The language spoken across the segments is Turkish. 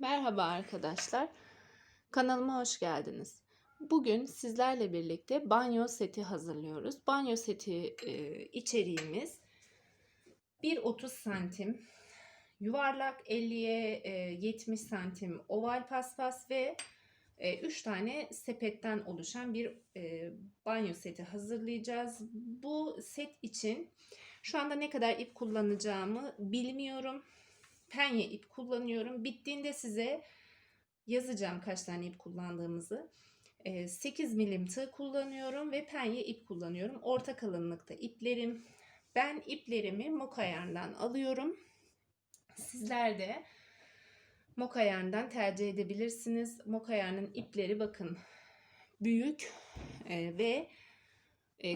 Merhaba arkadaşlar. Kanalıma hoş geldiniz. Bugün sizlerle birlikte banyo seti hazırlıyoruz. Banyo seti e, içeriğimiz 1.30 santim yuvarlak 50'ye e, 70 santim oval paspas ve 3 tane sepetten oluşan bir e, banyo seti hazırlayacağız. Bu set için şu anda ne kadar ip kullanacağımı bilmiyorum penye ip kullanıyorum. Bittiğinde size yazacağım kaç tane ip kullandığımızı. 8 milim tığ kullanıyorum ve penye ip kullanıyorum. Orta kalınlıkta iplerim. Ben iplerimi Mokayar'dan alıyorum. Sizler de Mokayar'dan tercih edebilirsiniz. Mokayar'ın ipleri bakın büyük ve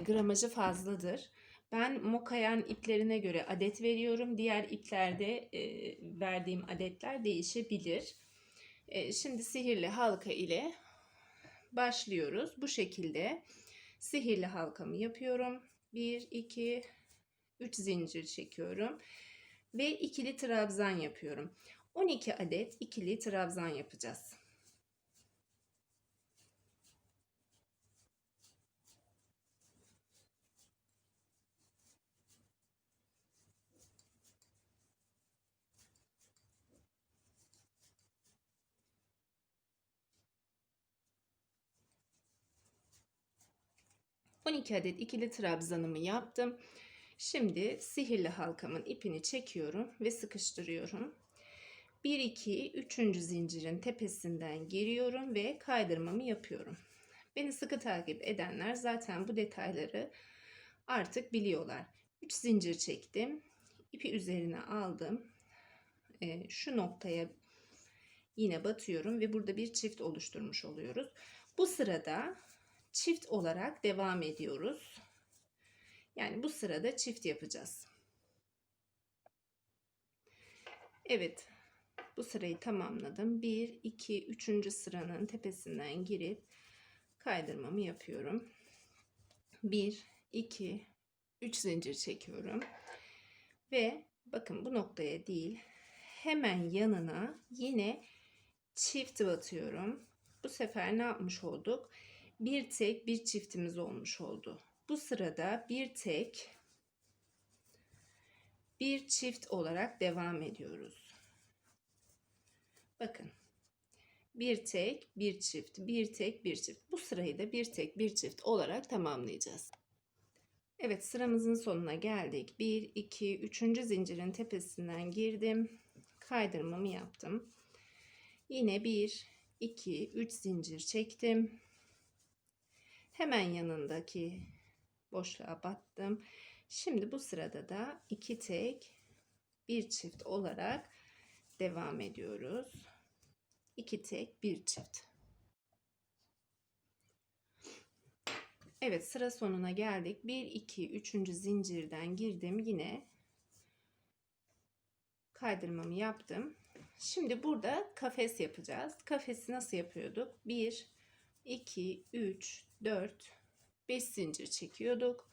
gramajı fazladır. Ben mokayan iplerine göre adet veriyorum. Diğer iplerde e, verdiğim adetler değişebilir. E, şimdi sihirli halka ile başlıyoruz. Bu şekilde sihirli halkamı yapıyorum. 1, 2, 3 zincir çekiyorum. Ve ikili trabzan yapıyorum. 12 adet ikili trabzan yapacağız. 12 adet ikili trabzanımı yaptım. Şimdi sihirli halkamın ipini çekiyorum ve sıkıştırıyorum. 1 2 3. zincirin tepesinden giriyorum ve kaydırmamı yapıyorum. Beni sıkı takip edenler zaten bu detayları artık biliyorlar. 3 zincir çektim. ipi üzerine aldım. E, şu noktaya yine batıyorum ve burada bir çift oluşturmuş oluyoruz. Bu sırada çift olarak devam ediyoruz. Yani bu sırada çift yapacağız. Evet. Bu sırayı tamamladım. 1 2 3. sıranın tepesinden girip kaydırmamı yapıyorum. 1 2 3 zincir çekiyorum. Ve bakın bu noktaya değil hemen yanına yine çift batıyorum. Bu sefer ne yapmış olduk? Bir tek bir çiftimiz olmuş oldu. Bu sırada bir tek bir çift olarak devam ediyoruz. Bakın. Bir tek, bir çift, bir tek, bir çift. Bu sırayı da bir tek, bir çift olarak tamamlayacağız. Evet sıramızın sonuna geldik. 1, 2, 3. zincirin tepesinden girdim. Kaydırmamı yaptım. Yine 1, 2, 3 zincir çektim. Hemen yanındaki boşluğa battım. Şimdi bu sırada da iki tek bir çift olarak devam ediyoruz. İki tek bir çift. Evet sıra sonuna geldik. 1 2 3. zincirden girdim. Yine kaydırmamı yaptım. Şimdi burada kafes yapacağız. Kafesi nasıl yapıyorduk? 1 2 3 4, 5 zincir çekiyorduk.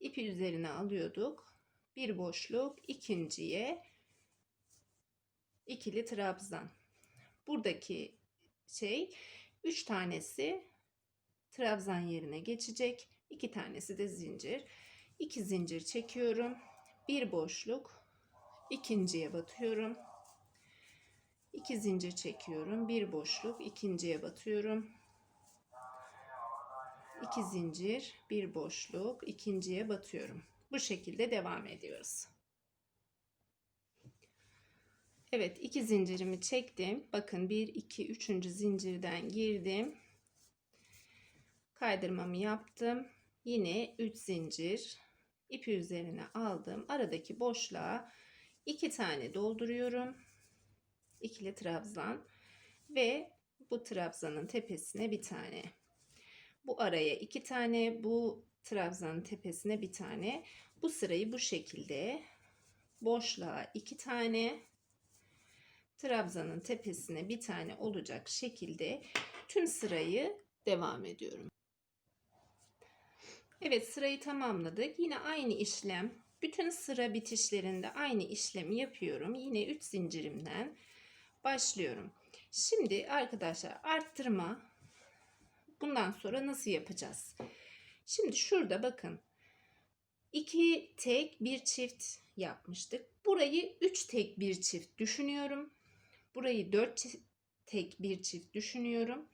İpi üzerine alıyorduk. Bir boşluk ikinciye ikili trabzan. Buradaki şey 3 tanesi trabzan yerine geçecek. 2 tanesi de zincir. 2 zincir çekiyorum. Bir boşluk ikinciye batıyorum. 2 zincir çekiyorum. Bir boşluk ikinciye batıyorum. 2 zincir, bir boşluk, ikinciye batıyorum. Bu şekilde devam ediyoruz. Evet, iki zincirimi çektim. Bakın 1 2 3. zincirden girdim. Kaydırmamı yaptım. Yine 3 zincir ipi üzerine aldım. Aradaki boşluğa 2 tane dolduruyorum. İkili trabzan ve bu trabzanın tepesine bir tane bu araya iki tane, bu trabzanın tepesine bir tane. Bu sırayı bu şekilde boşluğa iki tane, trabzanın tepesine bir tane olacak şekilde tüm sırayı devam ediyorum. Evet sırayı tamamladık. Yine aynı işlem. Bütün sıra bitişlerinde aynı işlemi yapıyorum. Yine 3 zincirimden başlıyorum. Şimdi arkadaşlar arttırma bundan sonra nasıl yapacağız? Şimdi şurada bakın. 2 tek bir çift yapmıştık. Burayı 3 tek bir çift düşünüyorum. Burayı 4 tek bir çift düşünüyorum.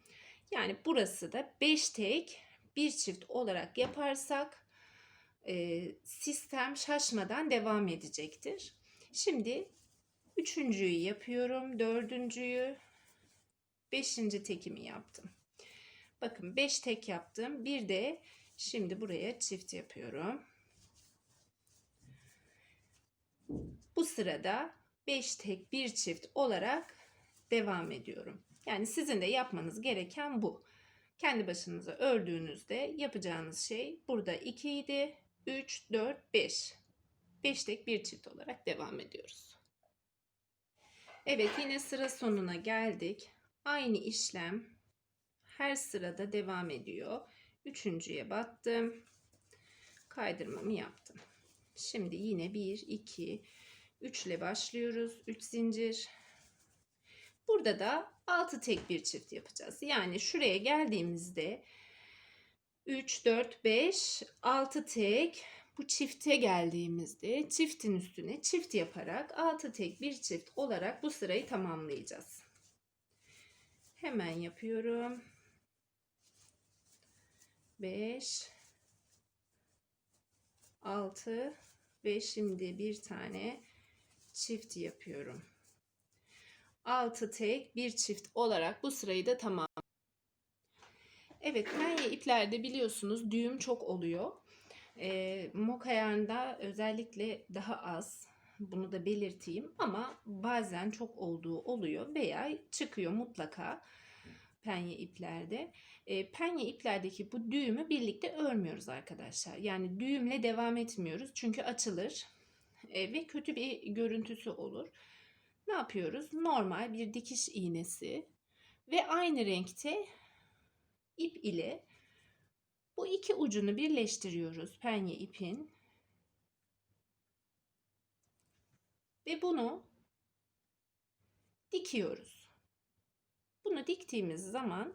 Yani burası da 5 tek bir çift olarak yaparsak e, sistem şaşmadan devam edecektir. Şimdi üçüncüyü yapıyorum. Dördüncüyü, beşinci tekimi yaptım. Bakın 5 tek yaptım. Bir de şimdi buraya çift yapıyorum. Bu sırada 5 tek bir çift olarak devam ediyorum. Yani sizin de yapmanız gereken bu. Kendi başınıza ördüğünüzde yapacağınız şey burada 2 idi. 3, 4, 5. 5 tek bir çift olarak devam ediyoruz. Evet yine sıra sonuna geldik. Aynı işlem her sırada devam ediyor. Üçüncüye battım. Kaydırmamı yaptım. Şimdi yine 1, 2, 3 ile başlıyoruz. 3 zincir. Burada da 6 tek bir çift yapacağız. Yani şuraya geldiğimizde 3, 4, 5, 6 tek bu çifte geldiğimizde çiftin üstüne çift yaparak 6 tek bir çift olarak bu sırayı tamamlayacağız. Hemen yapıyorum. 5 6 ve şimdi bir tane çift yapıyorum. 6 tek bir çift olarak bu sırayı da tamam. Evet penye iplerde biliyorsunuz düğüm çok oluyor. E, mok ayarında özellikle daha az. Bunu da belirteyim ama bazen çok olduğu oluyor veya çıkıyor mutlaka penye iplerde. E, penye iplerdeki bu düğümü birlikte örmüyoruz arkadaşlar. Yani düğümle devam etmiyoruz çünkü açılır e, ve kötü bir görüntüsü olur. Ne yapıyoruz? Normal bir dikiş iğnesi ve aynı renkte ip ile bu iki ucunu birleştiriyoruz penye ipin. Ve bunu dikiyoruz. Diktiğimiz zaman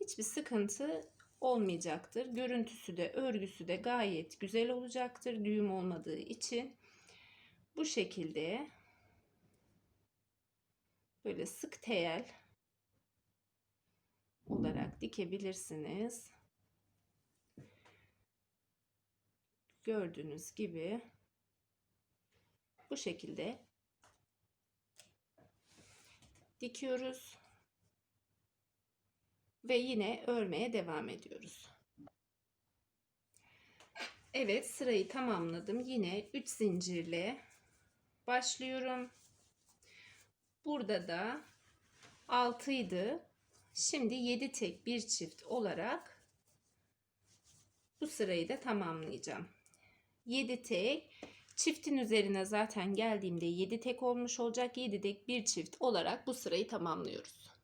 hiçbir sıkıntı olmayacaktır. Görüntüsü de örgüsü de gayet güzel olacaktır düğüm olmadığı için. Bu şekilde böyle sık tel olarak dikebilirsiniz. Gördüğünüz gibi bu şekilde dikiyoruz ve yine örmeye devam ediyoruz. Evet sırayı tamamladım. Yine 3 zincirle başlıyorum. Burada da 6 idi. Şimdi 7 tek bir çift olarak bu sırayı da tamamlayacağım. 7 tek çiftin üzerine zaten geldiğimde 7 tek olmuş olacak. 7 tek bir çift olarak bu sırayı tamamlıyoruz.